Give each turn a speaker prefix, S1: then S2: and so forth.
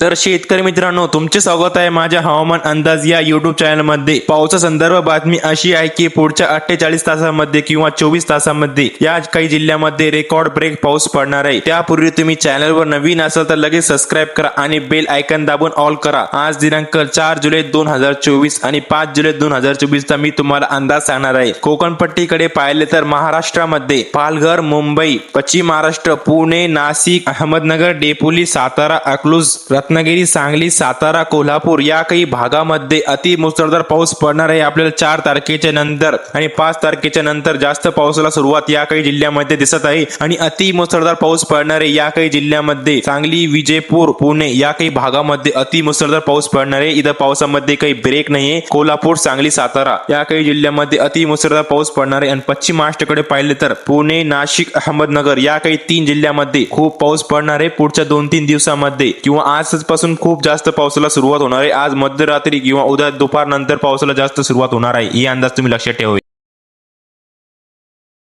S1: तर शेतकरी मित्रांनो तुमचे स्वागत आहे माझ्या हवामान अंदाज या युट्यूब चॅनलमध्ये पावसा संदर्भ बातमी अशी आहे की पुढच्या अठ्ठेचाळीस तासामध्ये किंवा चोवीस तासामध्ये या काही जिल्ह्यामध्ये रेकॉर्ड ब्रेक पाऊस पडणार आहे. त्यापूर्वी तुम्ही चॅनलवर नवीन असाल तर लगेच सबस्क्राईब करा आणि बेल आयकन दाबून ऑल करा. आज दिनांक चार जुलै दोन हजार चोवीस आणि पाच जुलै दोन हजार चोवीस चा मी तुम्हाला अंदाज सांगणार आहे. कोकणपट्टीकडे पाहिले तर महाराष्ट्रामध्ये पालघर मुंबई पश्चिम महाराष्ट्र पुणे नाशिक अहमदनगर डेपोली सातारा अकलूज रत्नागिरी सांगली सातारा कोल्हापूर या काही भागामध्ये अति मुसळधार पाऊस पडणार आहे. आपल्याला चार तारखेच्या नंतर आणि पाच तारखेच्या नंतर जास्त पावसाला सुरुवात या काही जिल्ह्यामध्ये दिसत आहे आणि अति मुसळधार पाऊस पडणार आहे. या काही जिल्ह्यामध्ये सांगली विजयपूर पुणे या काही भागामध्ये अति मुसळधार पाऊस पडणार आहे. इथं पावसामध्ये काही ब्रेक नाहीये. कोल्हापूर सांगली सातारा या काही जिल्ह्यामध्ये अति मुसळधार पाऊस पडणार आहे. आणि पश्चिम महाराष्ट्राकडे पाहिले तर पुणे नाशिक अहमदनगर या काही तीन जिल्ह्यामध्ये खूप पाऊस पडणार आहे. पुढच्या दोन तीन दिवसामध्ये किंवा आज आजपासून खूप जास्त पावसाला सुरुवात होणार आहे. आज मध्यरात्री किंवा उद्या दुपार नंतर पावसाला जास्त सुरुवात होणार आहे. ही अंदाज तुम्ही लक्षात ठेवा.